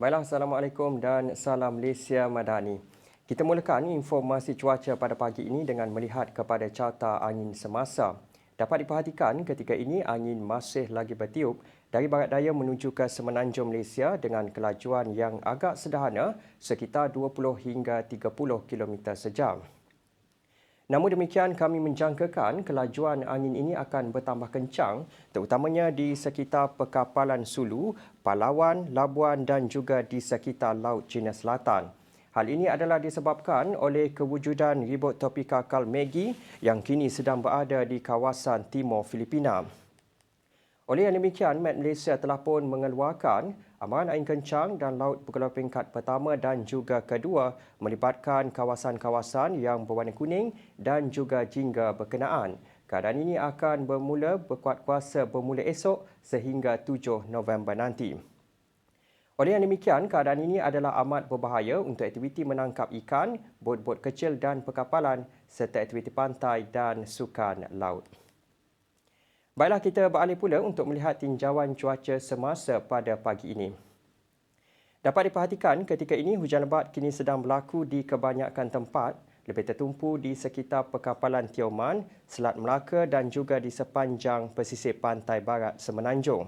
Baiklah, Assalamualaikum dan salam Malaysia Madani. Kita mulakan informasi cuaca pada pagi ini dengan melihat kepada carta angin semasa. Dapat diperhatikan ketika ini angin masih lagi bertiup dari barat daya menuju ke semenanjung Malaysia dengan kelajuan yang agak sederhana sekitar 20 hingga 30 km sejam. Namun demikian kami menjangkakan kelajuan angin ini akan bertambah kencang terutamanya di sekitar Pekapalan Sulu, Palawan, Labuan dan juga di sekitar Laut Cina Selatan. Hal ini adalah disebabkan oleh kewujudan ribut topika Kalmegi yang kini sedang berada di kawasan timur Filipina. Oleh yang demikian, Met Malaysia telah pun mengeluarkan amaran angin kencang dan laut bergelar peringkat pertama dan juga kedua melibatkan kawasan-kawasan yang berwarna kuning dan juga jingga berkenaan. Keadaan ini akan bermula berkuat kuasa bermula esok sehingga 7 November nanti. Oleh yang demikian, keadaan ini adalah amat berbahaya untuk aktiviti menangkap ikan, bot-bot kecil dan perkapalan serta aktiviti pantai dan sukan laut. Baiklah kita beralih pula untuk melihat tinjauan cuaca semasa pada pagi ini. Dapat diperhatikan ketika ini hujan lebat kini sedang berlaku di kebanyakan tempat lebih tertumpu di sekitar perkapalan Tioman, Selat Melaka dan juga di sepanjang pesisir pantai barat Semenanjung.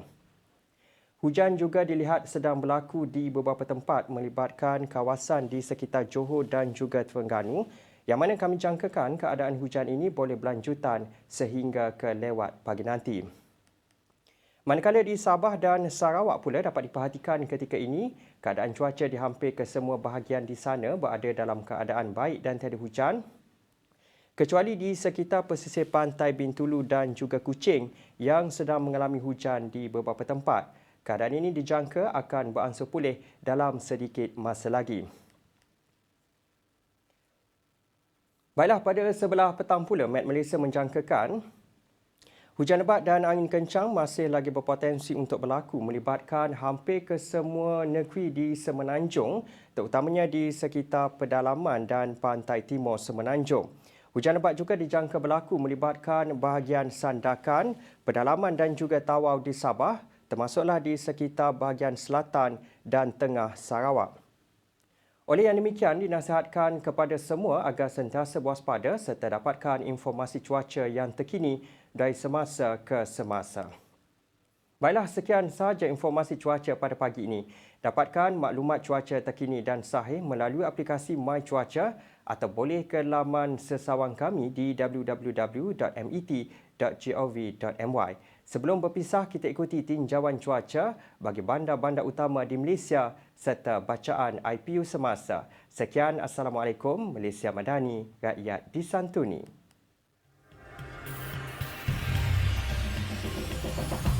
Hujan juga dilihat sedang berlaku di beberapa tempat melibatkan kawasan di sekitar Johor dan juga Terengganu yang mana kami jangkakan keadaan hujan ini boleh berlanjutan sehingga ke lewat pagi nanti. Manakala di Sabah dan Sarawak pula dapat diperhatikan ketika ini, keadaan cuaca di hampir ke semua bahagian di sana berada dalam keadaan baik dan tiada hujan. Kecuali di sekitar pesisir pantai Bintulu dan juga Kuching yang sedang mengalami hujan di beberapa tempat. Keadaan ini dijangka akan beransur pulih dalam sedikit masa lagi. Baiklah, pada sebelah petang pula, Met Malaysia menjangkakan hujan lebat dan angin kencang masih lagi berpotensi untuk berlaku melibatkan hampir ke semua negeri di Semenanjung, terutamanya di sekitar pedalaman dan pantai timur Semenanjung. Hujan lebat juga dijangka berlaku melibatkan bahagian Sandakan, pedalaman dan juga Tawau di Sabah, termasuklah di sekitar bahagian selatan dan tengah Sarawak. Oleh yang demikian, dinasihatkan kepada semua agar sentiasa waspada serta dapatkan informasi cuaca yang terkini dari semasa ke semasa. Baiklah, sekian sahaja informasi cuaca pada pagi ini. Dapatkan maklumat cuaca terkini dan sahih melalui aplikasi My Cuaca atau boleh ke laman sesawang kami di www.met.gov.my. Sebelum berpisah, kita ikuti tinjauan cuaca bagi bandar-bandar utama di Malaysia serta bacaan IPU semasa. Sekian, Assalamualaikum. Malaysia Madani, Rakyat Disantuni. Thank you.